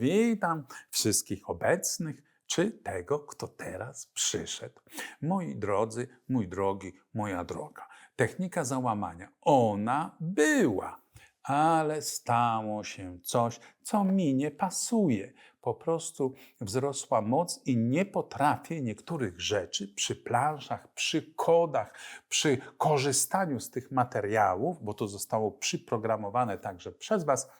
Witam wszystkich obecnych, czy tego, kto teraz przyszedł. Moi drodzy, mój drogi, moja droga. Technika załamania, ona była, ale stało się coś, co mi nie pasuje. Po prostu wzrosła moc i nie potrafię niektórych rzeczy przy planszach, przy kodach, przy korzystaniu z tych materiałów, bo to zostało przyprogramowane także przez Was,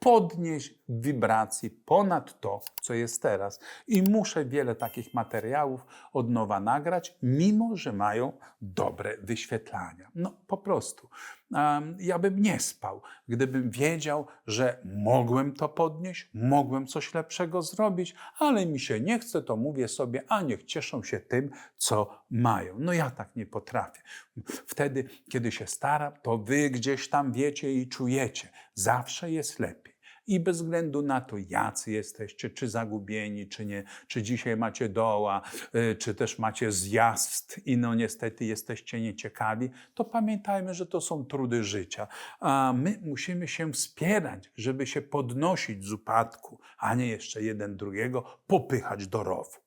podnieść wibracji ponad to, co jest teraz. I muszę wiele takich materiałów od nowa nagrać, mimo że mają dobre wyświetlania. No po prostu. Um, ja bym nie spał, gdybym wiedział, że mogłem to podnieść, mogłem coś lepszego zrobić, ale mi się nie chce, to mówię sobie, a niech cieszą się tym, co mają. No ja tak nie potrafię. Wtedy, kiedy się staram, to wy gdzieś tam wiecie i czujecie, zawsze jest lepiej. I bez względu na to, jacy jesteście, czy zagubieni, czy nie, czy dzisiaj macie doła, y, czy też macie zjazd i no niestety jesteście nieciekawi, to pamiętajmy, że to są trudy życia. A my musimy się wspierać, żeby się podnosić z upadku, a nie jeszcze jeden drugiego popychać do rowu.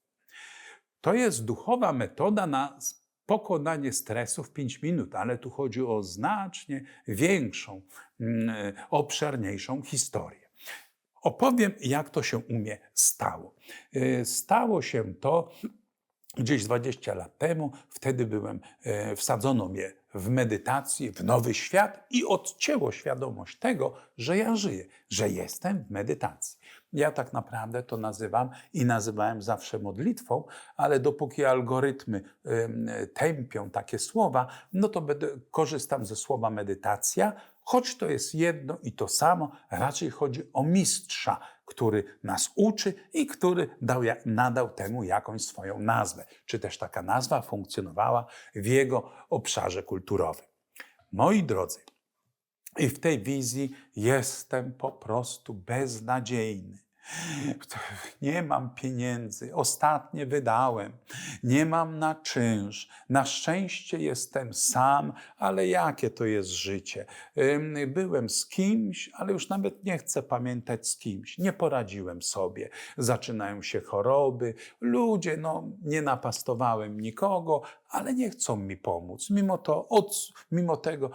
To jest duchowa metoda na pokonanie stresu w 5 minut, ale tu chodzi o znacznie większą, mm, obszerniejszą historię. Opowiem, jak to się u mnie stało. Y, Stało się to gdzieś 20 lat temu. Wtedy byłem, e, wsadzono mnie w medytacji, w nowy świat i odcięło świadomość tego, że ja żyję, że jestem w medytacji. Ja tak naprawdę to nazywam i nazywałem zawsze modlitwą, ale dopóki algorytmy tępią takie słowa, no to korzystam ze słowa medytacja, choć to jest jedno i to samo, raczej chodzi o mistrza, który nas uczy i który dał, nadał temu jakąś swoją nazwę, czy też taka nazwa funkcjonowała w jego obszarze kulturowym. Moi drodzy, i w tej wizji jestem po prostu beznadziejny. Nie mam pieniędzy, ostatnie wydałem, nie mam na czynsz. Na szczęście jestem sam, ale jakie to jest życie? Byłem z kimś, ale już nawet nie chcę pamiętać z kimś. Nie poradziłem sobie. Zaczynają się choroby, ludzie, no nie napastowałem nikogo, ale nie chcą mi pomóc. Mimo, to, od, mimo tego,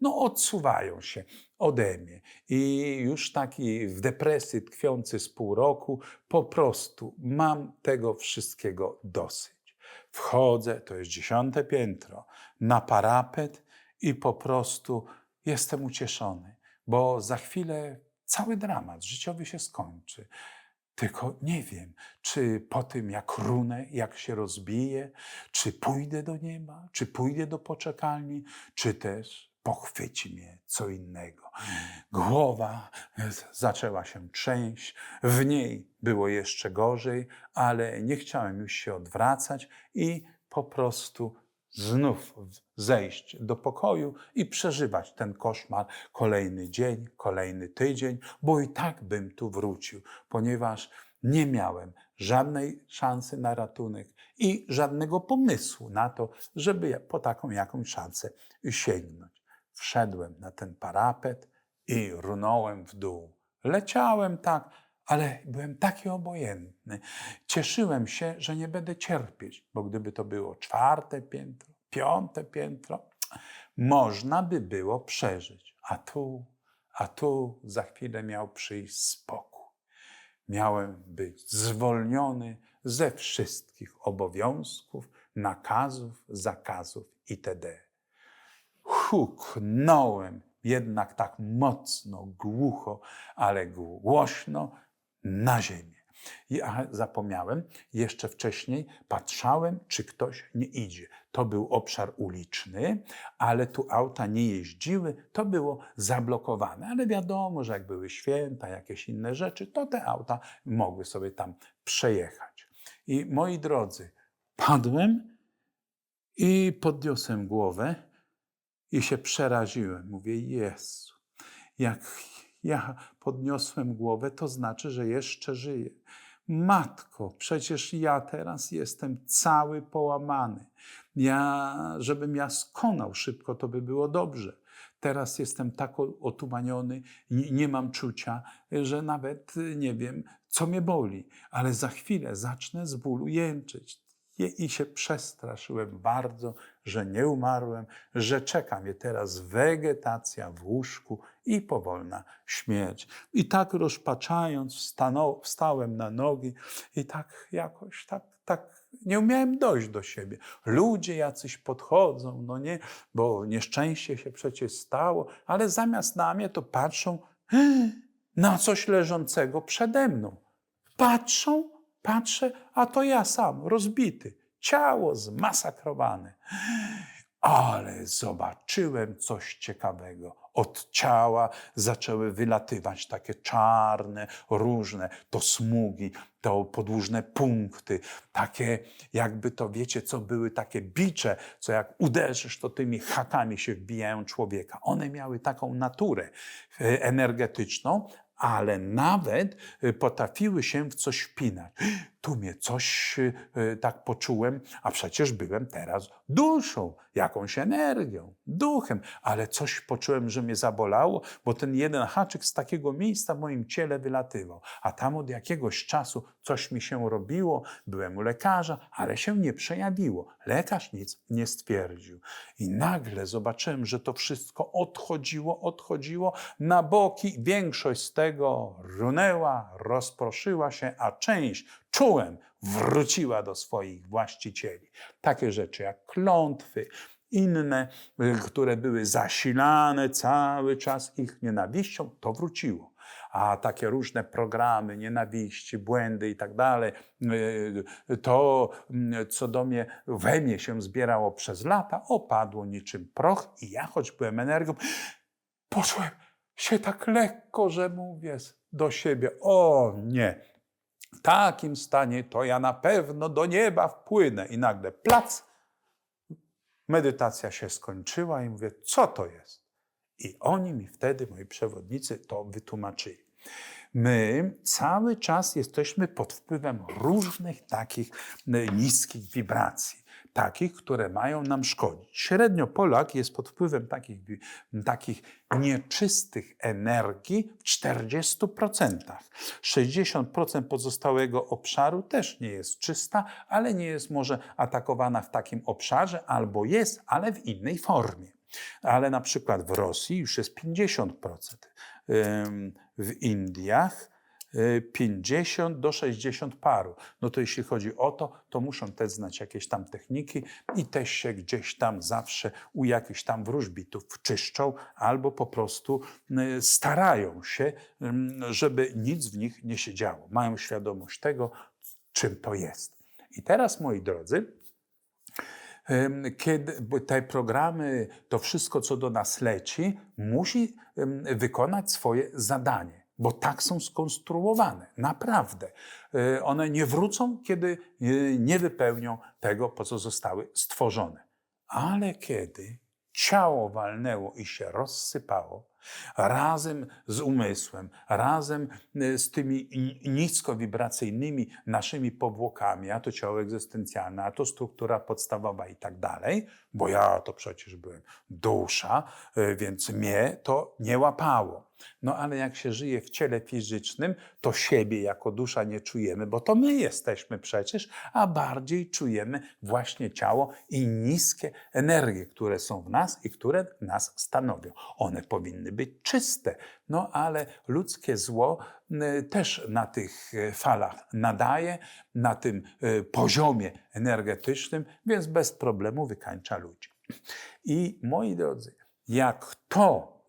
no odsuwają się ode mnie. I już taki w depresji tkwiący z pół roku, po prostu mam tego wszystkiego dosyć. Wchodzę, to jest dziesiąte piętro, na parapet i po prostu jestem ucieszony, bo za chwilę cały dramat życiowy się skończy. Tylko nie wiem, czy po tym jak runę, jak się rozbiję, czy pójdę do nieba, czy pójdę do poczekalni, czy też pochwyci mnie co innego. Głowa zaczęła się trzęść, w niej było jeszcze gorzej, ale nie chciałem już się odwracać i po prostu znów zejść do pokoju i przeżywać ten koszmar kolejny dzień, kolejny tydzień, bo i tak bym tu wrócił, ponieważ nie miałem żadnej szansy na ratunek i żadnego pomysłu na to, żeby po taką jakąś szansę sięgnąć. Wszedłem na ten parapet i runąłem w dół. Leciałem tak, ale byłem taki obojętny. Cieszyłem się, że nie będę cierpieć, bo gdyby to było czwarte piętro, piąte piętro, można by było przeżyć. A tu, a tu za chwilę miał przyjść spokój. Miałem być zwolniony ze wszystkich obowiązków, nakazów, zakazów itd. Huknąłem jednak tak mocno, głucho, ale głośno na ziemię. Ja zapomniałem, jeszcze wcześniej patrzałem, czy ktoś nie idzie. To był obszar uliczny, ale tu auta nie jeździły, to było zablokowane. Ale wiadomo, że jak były święta, jakieś inne rzeczy, to te auta mogły sobie tam przejechać. I moi drodzy, padłem i podniosłem głowę i się przeraziłem. Mówię, Jezu, jak ja podniosłem głowę, to znaczy, że jeszcze żyję. Matko, przecież ja teraz jestem cały połamany. Ja, żebym ja skonał szybko, to by było dobrze. Teraz jestem tak otumaniony, nie, mam czucia, że nawet nie wiem, co mnie boli, ale za chwilę zacznę z bólu jęczeć. I się przestraszyłem bardzo, że nie umarłem, że czeka mnie teraz wegetacja w łóżku i powolna śmierć. I tak rozpaczając, wstałem na nogi i tak jakoś, tak, tak nie umiałem dojść do siebie. Ludzie jacyś podchodzą, no nie, bo nieszczęście się przecież stało, ale zamiast na mnie to patrzą na coś leżącego przede mną. Patrzą, patrzę, a to ja sam, rozbity, ciało zmasakrowane. Ale zobaczyłem coś ciekawego. Od ciała zaczęły wylatywać takie czarne, różne, to smugi, to podłużne punkty, takie jakby to, wiecie co, były takie bicze, co jak uderzysz, to tymi hakami się wbijają człowieka. One miały taką naturę e, energetyczną, ale nawet e, potrafiły się w coś wpinać. Tu mnie coś e, tak poczułem, a przecież byłem teraz duszą, jakąś energią, duchem, ale coś poczułem, że mnie zabolało, bo ten jeden haczyk z takiego miejsca w moim ciele wylatywał, a tam od jakiegoś czasu coś mi się robiło, byłem u lekarza, ale się nie przejawiło. Lekarz nic nie stwierdził. I nagle zobaczyłem, że to wszystko odchodziło, odchodziło na boki. Większość z tego runęła, rozproszyła się, a część czułem, wróciła do swoich właścicieli. Takie rzeczy jak klątwy, inne, y, które były zasilane cały czas ich nienawiścią, to wróciło. A takie różne programy nienawiści, błędy i tak dalej, y, to, mm, co do mnie, we mnie się zbierało przez lata, opadło niczym proch i ja, choć byłem energią, poczułem się tak lekko, że mówię do siebie, o nie, w takim stanie to ja na pewno do nieba wpłynę. I nagle plac, medytacja się skończyła i mówię, co to jest? I oni mi wtedy, moi przewodnicy, to wytłumaczyli. My cały czas jesteśmy pod wpływem różnych takich e, niskich wibracji, takich, które mają nam szkodzić. Średnio Polak jest pod wpływem takich, takich nieczystych energii w 40%. 60% pozostałego obszaru też nie jest czysta, ale nie jest może atakowana w takim obszarze, albo jest, ale w innej formie. Ale na przykład w Rosji już jest 50%, ym, w Indiach 50 do 60 paru. No to jeśli chodzi o to, to muszą też znać jakieś tam techniki i też się gdzieś tam zawsze u jakichś tam wróżbitów czyszczą albo po prostu starają się, żeby nic w nich nie się działo. Mają świadomość tego, czym to jest. I teraz, moi drodzy, kiedy te programy, to wszystko, co do nas leci, musi wykonać swoje zadanie, bo tak są skonstruowane. Naprawdę. E, One nie wrócą, kiedy e, nie wypełnią tego, po co zostały stworzone. Ale kiedy ciało walnęło i się rozsypało, razem z umysłem, razem e, z tymi ni- niskowibracyjnymi naszymi powłokami, a to ciało egzystencjalne, a to struktura podstawowa i tak dalej, bo ja to przecież byłem dusza, więc mnie to nie łapało. No ale jak się żyje w ciele fizycznym, to siebie jako dusza nie czujemy, bo to my jesteśmy przecież, a bardziej czujemy właśnie ciało i niskie energie, które są w nas i które nas stanowią. One powinny być czyste, no ale ludzkie zło y, też na tych y, falach nadaje, na tym y, poziomie energetycznym, więc bez problemu wykańcza ludzi. I moi drodzy, jak to,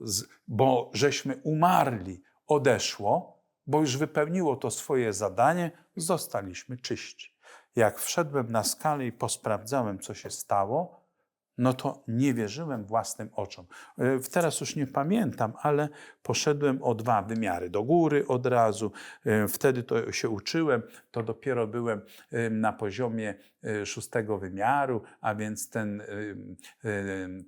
bo żeśmy umarli, odeszło, bo już wypełniło to swoje zadanie, zostaliśmy czyści. Jak wszedłem na skalę i posprawdzałem, co się stało, no to nie wierzyłem własnym oczom. E, Teraz już nie pamiętam, ale poszedłem o dwa wymiary do góry od razu. E, Wtedy to się uczyłem, to dopiero byłem e, na poziomie szóstego wymiaru, a więc ten,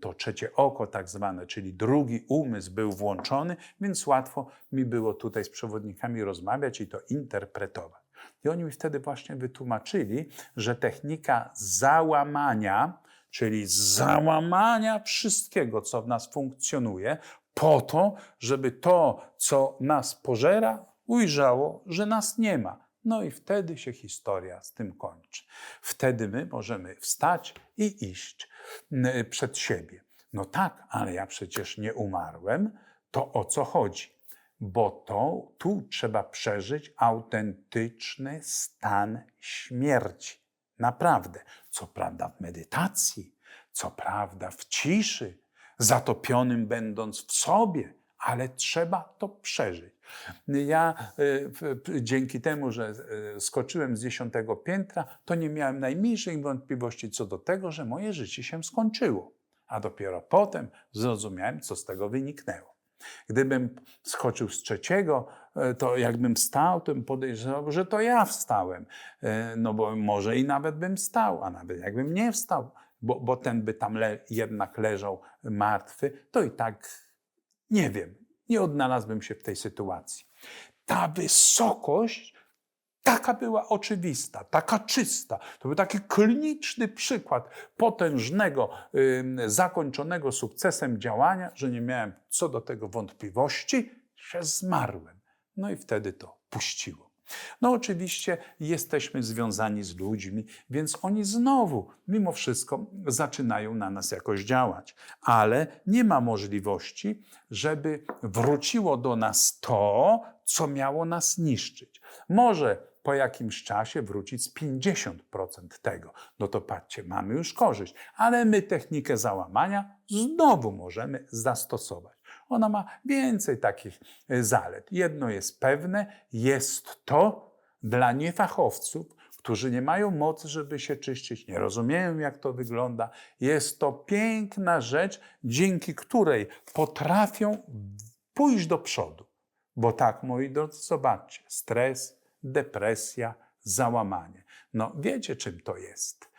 to trzecie oko tak zwane, czyli drugi umysł był włączony, więc łatwo mi było tutaj z przewodnikami rozmawiać i to interpretować. I oni mi wtedy właśnie wytłumaczyli, że technika załamania czyli załamania wszystkiego, co w nas funkcjonuje, po to, żeby to, co nas pożera, ujrzało, że nas nie ma. No i wtedy się historia z tym kończy. Wtedy my możemy wstać i iść przed siebie. No tak, ale ja przecież nie umarłem. To o co chodzi? Bo to tu trzeba przeżyć autentyczny stan śmierci. Naprawdę. Co prawda w medytacji, co prawda w ciszy, zatopionym będąc w sobie, ale trzeba to przeżyć. Ja p- dzięki temu, że y, skoczyłem z dziesiątego piętra, to nie miałem najmniejszych wątpliwości co do tego, że moje życie się skończyło. A dopiero potem zrozumiałem, co z tego wyniknęło. Gdybym skoczył z trzeciego, e, to jakbym wstał, to bym podejrzewał, że to ja wstałem. E, No bo może i nawet bym wstał, a nawet jakbym nie wstał, bo, bo ten by tam le, jednak leżał martwy, to i tak nie wiem, nie odnalazłbym się w tej sytuacji. Ta wysokość taka była oczywista, taka czysta. To był taki kliniczny przykład potężnego, zakończonego sukcesem działania, że nie miałem co do tego wątpliwości, że zmarłem. No i wtedy to puściło. No oczywiście jesteśmy związani z ludźmi, więc oni znowu, mimo wszystko, zaczynają na nas jakoś działać. Ale nie ma możliwości, żeby wróciło do nas to, co miało nas niszczyć. Może po jakimś czasie wrócić z 50% tego. No to patrzcie, mamy już korzyść, ale my technikę załamania znowu możemy zastosować. Ona ma więcej takich e, zalet. Jedno jest pewne, jest to dla niefachowców, którzy nie mają mocy, żeby się czyścić, nie rozumieją, jak to wygląda. Jest to piękna rzecz, dzięki której potrafią pójść do przodu. Bo tak, moi drodzy, zobaczcie, stres, depresja, załamanie. No wiecie, czym to jest.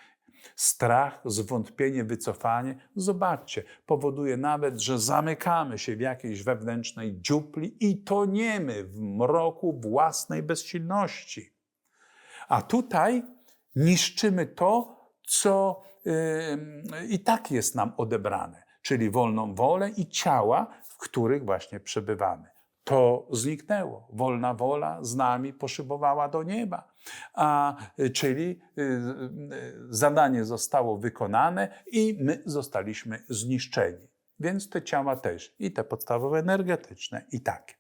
Strach, zwątpienie, wycofanie, zobaczcie, powoduje nawet, że zamykamy się w jakiejś wewnętrznej dziupli i toniemy w mroku własnej bezsilności. A tutaj niszczymy to, co yy, i tak jest nam odebrane, czyli wolną wolę i ciała, w których właśnie przebywamy. To zniknęło. Wolna wola z nami poszybowała do nieba. A, y, czyli y, y, zadanie zostało wykonane i my zostaliśmy zniszczeni. Więc te ciała też, i te podstawowe energetyczne, i takie.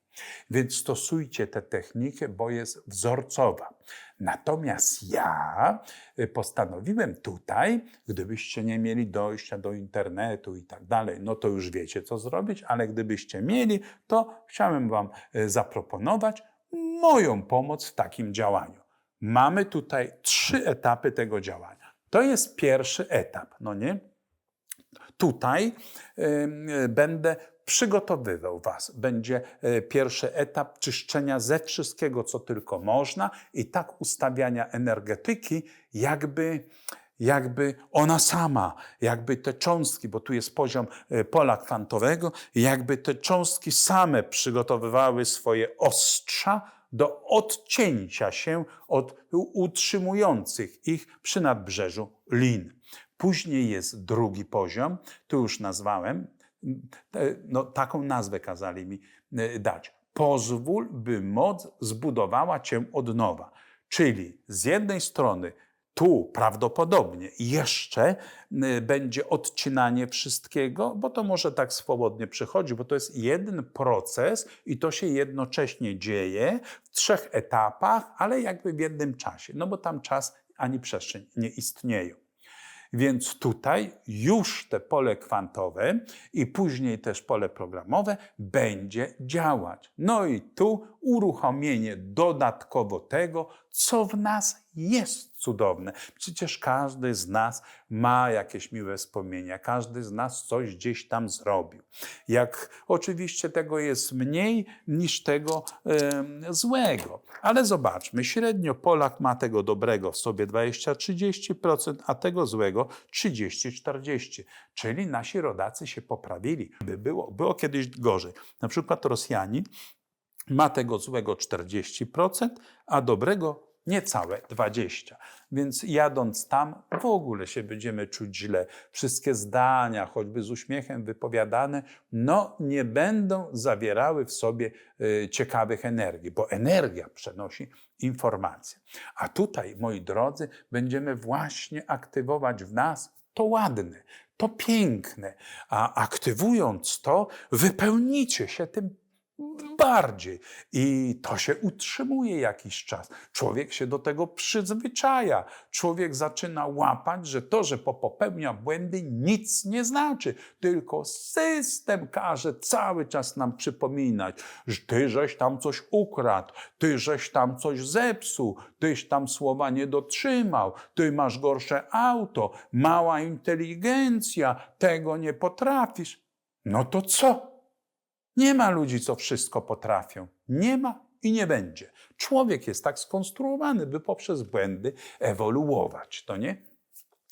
Więc stosujcie tę technikę, bo jest wzorcowa. Natomiast ja y, postanowiłem tutaj, gdybyście nie mieli dojścia do internetu i tak dalej, no to już wiecie, co zrobić, ale gdybyście mieli, to chciałem Wam y, zaproponować moją pomoc w takim działaniu. Mamy tutaj trzy etapy tego działania. To jest pierwszy etap, no nie? Tutaj y, będę przygotowywał Was. Będzie y, pierwszy etap czyszczenia ze wszystkiego, co tylko można i tak ustawiania energetyki, jakby jakby ona sama, jakby te cząstki, bo tu jest poziom y, pola kwantowego, jakby te cząstki same przygotowywały swoje ostrza do odcięcia się od utrzymujących ich przy nadbrzeżu lin. Później jest drugi poziom, tu już nazwałem, no, taką nazwę kazali mi y, dać. Pozwól, by moc zbudowała cię od nowa. Czyli z jednej strony tu prawdopodobnie jeszcze y, będzie odcinanie wszystkiego, bo to może tak swobodnie przychodzi, bo to jest jeden proces i to się jednocześnie dzieje w trzech etapach, ale jakby w jednym czasie, no bo tam czas ani przestrzeń nie istnieją. Więc tutaj już te pole kwantowe i później też pole programowe będzie działać. No i tu uruchomienie dodatkowo tego, co w nas jest cudowne. Przecież każdy z nas ma jakieś miłe wspomnienia, każdy z nas coś gdzieś tam zrobił. Jak oczywiście tego jest mniej niż tego em, złego. Ale zobaczmy, średnio Polak ma tego dobrego w sobie 20-30%, a tego złego 30-40%. Czyli nasi rodacy się poprawili. By było, było kiedyś gorzej. Na przykład Rosjanin ma tego złego 40%, a dobrego niecałe 20. Więc jadąc tam, w ogóle się będziemy czuć źle. Wszystkie zdania, choćby z uśmiechem wypowiadane, no nie będą zawierały w sobie y, ciekawych energii, bo energia przenosi informacje. A tutaj, moi drodzy, będziemy właśnie aktywować w nas to ładne, to piękne. A aktywując to, wypełnicie się tym bardziej. I to się utrzymuje jakiś czas. Człowiek się do tego przyzwyczaja. Człowiek zaczyna łapać, że to, że popełnia błędy, nic nie znaczy. Tylko system każe cały czas nam przypominać, że ty żeś tam coś ukradł, ty żeś tam coś zepsuł, tyś tam słowa nie dotrzymał, ty masz gorsze auto, mała inteligencja, tego nie potrafisz. No to co? Nie ma ludzi, co wszystko potrafią. Nie ma i nie będzie. Człowiek jest tak skonstruowany, by poprzez błędy ewoluować, to nie?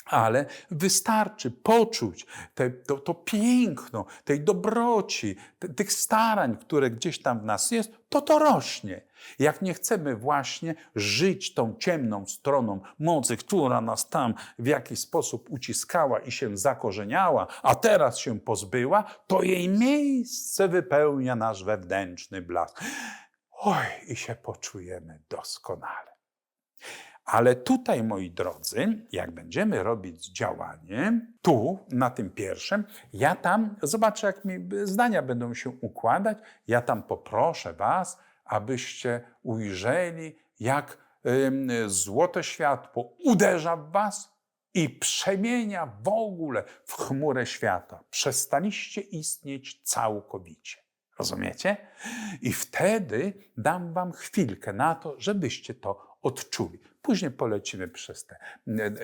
Ale wystarczy poczuć te, to, to piękno tej dobroci, te, tych starań, które gdzieś tam w nas jest, to to rośnie. Jak nie chcemy właśnie żyć tą ciemną stroną mocy, która nas tam w jakiś sposób uciskała i się zakorzeniała, a teraz się pozbyła, to jej miejsce wypełnia nasz wewnętrzny blask. Oj, i się poczujemy doskonale. Ale tutaj, moi drodzy, jak będziemy robić działanie, tu, na tym pierwszym, ja tam, zobaczę, jak mi zdania będą się układać, ja tam poproszę Was, abyście ujrzeli, jak ym, złote światło uderza w Was i przemienia w ogóle w chmurę świata. Przestaliście istnieć całkowicie. Rozumiecie? I wtedy dam Wam chwilkę na to, żebyście to odczuli. Później polecimy przez te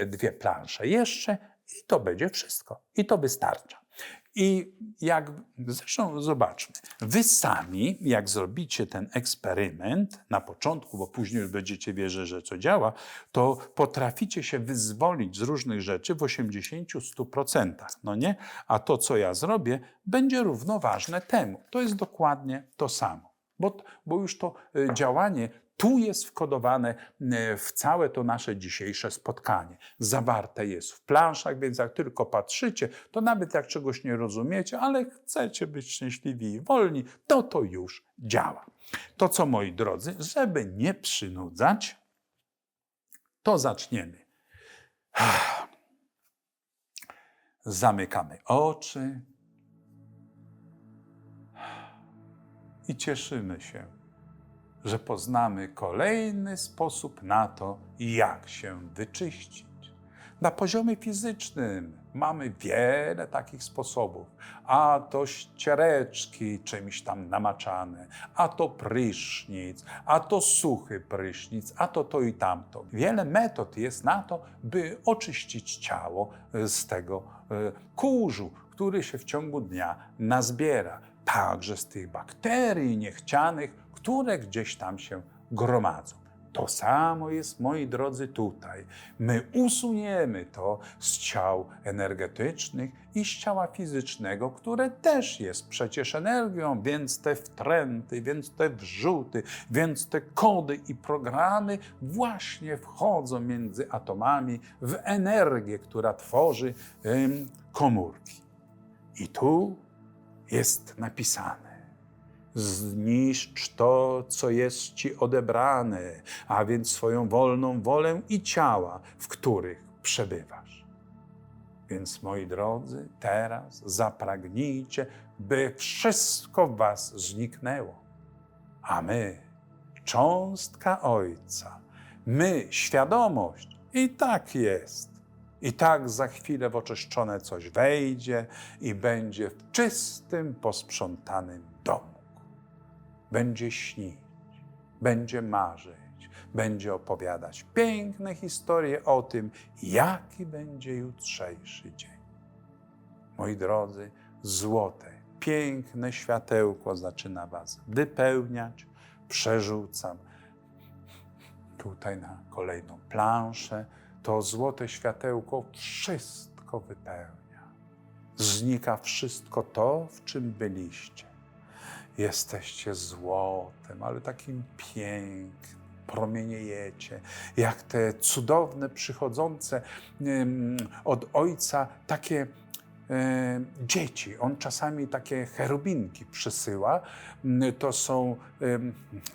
dwie plansze jeszcze i to będzie wszystko. I to wystarcza. I jak, zresztą zobaczmy, wy sami, jak zrobicie ten eksperyment na początku, bo później już będziecie wierzyć, że to działa, to potraficie się wyzwolić z różnych rzeczy w 80-100%. No nie? A to, co ja zrobię, będzie równoważne temu. To jest dokładnie to samo. Bo, bo już to y, działanie tu jest wkodowane e, w całe to nasze dzisiejsze spotkanie. Zawarte jest w planszach, więc jak tylko patrzycie, to nawet jak czegoś nie rozumiecie, ale chcecie być szczęśliwi i wolni, to to już działa. To co, moi drodzy, żeby nie przynudzać, to zaczniemy. Zamykamy oczy i cieszymy się że poznamy kolejny sposób na to, jak się wyczyścić. Na poziomie fizycznym mamy wiele takich sposobów. A to ściereczki czymś tam namaczane, a to prysznic, a to suchy prysznic, a to to i tamto. Wiele metod jest na to, by oczyścić ciało z tego e, kurzu, który się w ciągu dnia nazbiera. Także z tych bakterii niechcianych, które gdzieś tam się gromadzą. To samo jest, moi drodzy, tutaj. My usuniemy to z ciał energetycznych i z ciała fizycznego, które też jest przecież energią, więc te wtręty, więc te wrzuty, więc te kody i programy właśnie wchodzą między atomami w energię, która tworzy komórki. I tu jest napisane zniszcz to, co jest ci odebrane, a więc swoją wolną wolę i ciała, w których przebywasz. Więc moi drodzy, teraz zapragnijcie, by wszystko was zniknęło. A my, cząstka Ojca, my, świadomość, i tak jest. I tak za chwilę w oczyszczone coś wejdzie i będzie w czystym, posprzątanym domu będzie śnić, będzie marzyć, będzie opowiadać piękne historie o tym, jaki będzie jutrzejszy dzień. Moi drodzy, złote, piękne światełko zaczyna Was wypełniać. Przerzucam tutaj na kolejną planszę. To złote światełko wszystko wypełnia. Znika wszystko to, w czym byliście Jesteście złotem, ale takim pięknym, promieniejecie, jak te cudowne, przychodzące od Ojca takie dzieci. On czasami takie cherubinki przysyła. Mm, To są,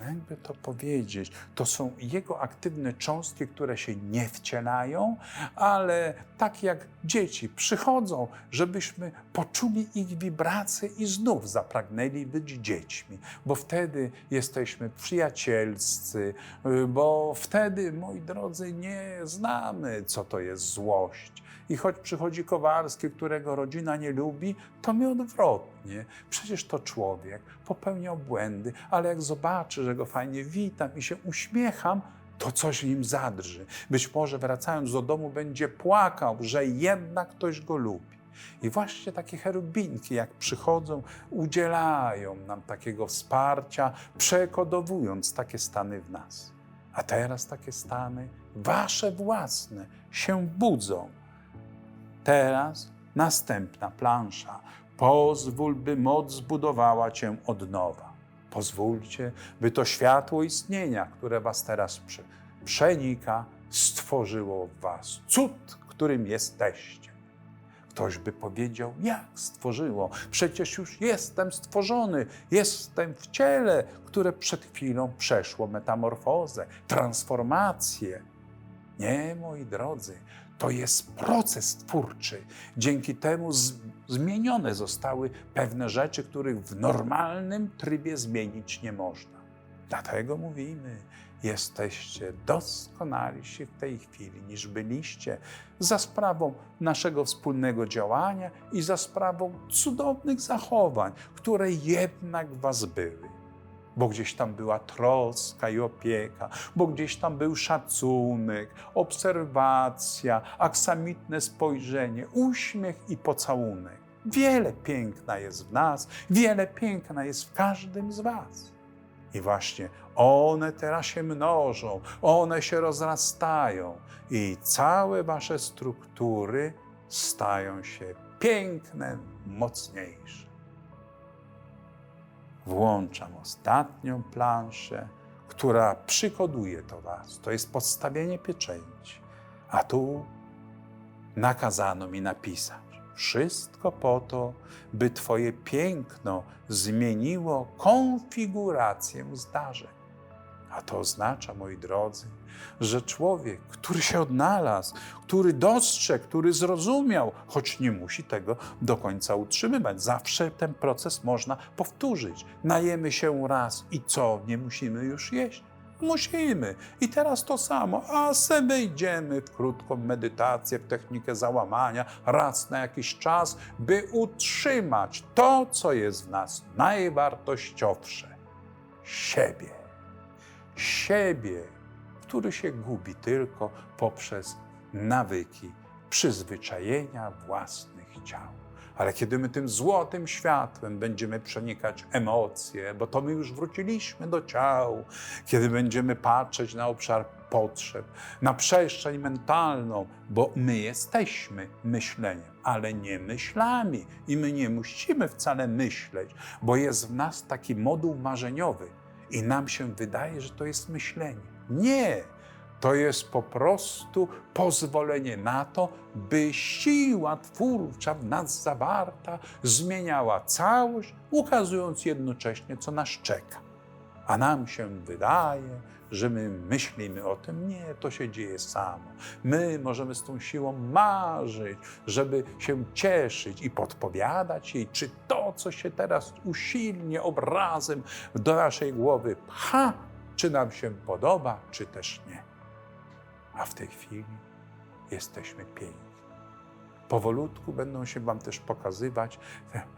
jakby to powiedzieć, to są jego aktywne cząstki, które się nie wcielają, ale tak jak dzieci przychodzą, żebyśmy poczuli ich wibracje i znów zapragnęli być dziećmi, bo wtedy jesteśmy przyjacielscy, y, bo wtedy, moi drodzy, nie znamy, co to jest złość. I choć przychodzi Kowalski, którego rodzina nie lubi, to my odwrotnie. Przecież to człowiek, popełniał błędy, ale jak zobaczy, że go fajnie witam i się uśmiecham, to coś nim zadrży. Być może wracając do domu będzie płakał, że jednak ktoś go lubi. I właśnie takie cherubinki, jak przychodzą, udzielają nam takiego wsparcia, przekodowując takie stany w nas. A teraz takie stany, wasze własne, się budzą. Teraz następna plansza. Pozwól, by moc zbudowała cię od nowa. Pozwólcie, by to światło istnienia, które was teraz prze- przenika, stworzyło w was cud, którym jesteście. Ktoś by powiedział, jak stworzyło? Przecież już jestem stworzony, jestem w ciele, które przed chwilą przeszło metamorfozę, transformację. Nie, moi drodzy, to jest proces twórczy. Dzięki temu zmienione zostały pewne rzeczy, których w normalnym trybie zmienić nie można. Dlatego mówimy, jesteście doskonalsi w tej chwili niż byliście za sprawą naszego wspólnego działania i za sprawą cudownych zachowań, które jednak Was były bo gdzieś tam była troska i opieka, bo gdzieś tam był szacunek, obserwacja, aksamitne spojrzenie, uśmiech i pocałunek. Wiele piękna jest w nas, wiele piękna jest w każdym z Was. I właśnie one teraz się mnożą, one się rozrastają i całe Wasze struktury stają się piękne, mocniejsze włączam ostatnią planszę, która przykoduje to Was. To jest podstawienie pieczęci. A tu nakazano mi napisać wszystko po to, by Twoje piękno zmieniło konfigurację zdarzeń. A to oznacza, moi drodzy, że człowiek, który się odnalazł, który dostrzegł, który zrozumiał, choć nie musi tego do końca utrzymywać, zawsze ten proces można powtórzyć. Najemy się raz i co, nie musimy już jeść? Musimy. I teraz to samo, a se wejdziemy w krótką medytację, w technikę załamania raz na jakiś czas, by utrzymać to, co jest w nas najwartościowsze siebie siebie, który się gubi tylko poprzez nawyki, przyzwyczajenia własnych ciał. Ale kiedy my tym złotym światłem będziemy przenikać emocje, bo to my już wróciliśmy do ciał, kiedy będziemy patrzeć na obszar potrzeb, na przestrzeń mentalną, bo my jesteśmy myśleniem, ale nie myślami i my nie musimy wcale myśleć, bo jest w nas taki moduł marzeniowy, i nam się wydaje, że to jest myślenie. Nie! To jest po prostu pozwolenie na to, by siła twórcza w nas zawarta zmieniała całość, ukazując jednocześnie, co nas czeka. A nam się wydaje, że my myślimy o tym. Nie, to się dzieje samo. My możemy z tą siłą marzyć, żeby się cieszyć i podpowiadać jej, czy to, co się teraz usilnie obrazem do naszej głowy pcha, czy nam się podoba, czy też nie. A w tej chwili jesteśmy piękni. Powolutku będą się Wam też pokazywać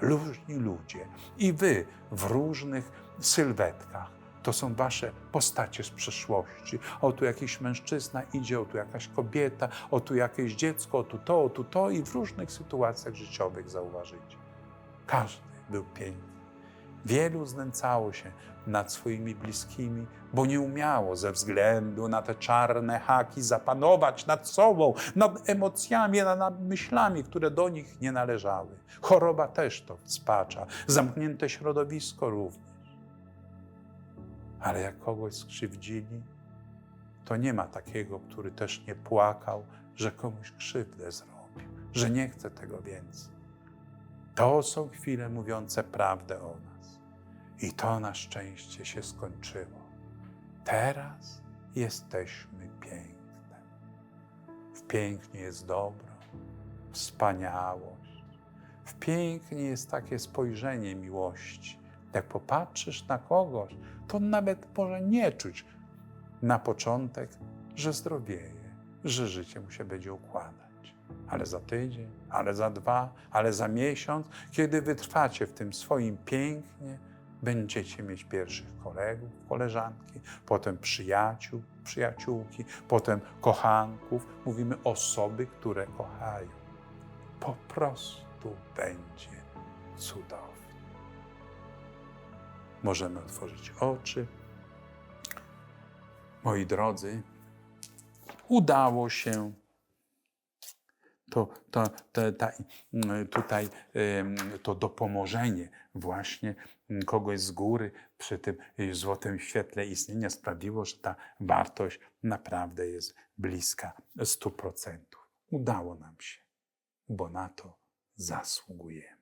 różni ludzie i Wy w różnych sylwetkach to są wasze postacie z przeszłości. O tu jakiś mężczyzna idzie, o tu jakaś kobieta, o tu jakieś dziecko, o tu to, o tu to i w różnych sytuacjach życiowych zauważycie. Każdy był piękny. Wielu znęcało się nad swoimi bliskimi, bo nie umiało ze względu na te czarne haki zapanować nad sobą, nad emocjami, nad myślami, które do nich nie należały. Choroba też to spacza, zamknięte środowisko również ale jak kogoś skrzywdzili, to nie ma takiego, który też nie płakał, że komuś krzywdę zrobił, że nie chce tego więcej. To są chwile mówiące prawdę o nas. I to na szczęście się skończyło. Teraz jesteśmy piękne. W pięknie jest dobro, wspaniałość. W pięknie jest takie spojrzenie miłości. Jak popatrzysz na kogoś, to nawet może nie czuć na początek, że zdrowieje, że życie mu się będzie układać. Ale za tydzień, ale za dwa, ale za miesiąc, kiedy wytrwacie w tym swoim pięknie, będziecie mieć pierwszych kolegów, koleżanki, potem przyjaciół, przyjaciółki, potem kochanków. Mówimy osoby, które kochają. Po prostu będzie cudownie. Możemy otworzyć oczy. Moi drodzy, udało się to, to, to, ta, tutaj to dopomożenie właśnie kogoś z góry przy tym y, złotym świetle istnienia sprawiło, że ta wartość naprawdę jest bliska 100%. Udało nam się, bo na to zasługujemy.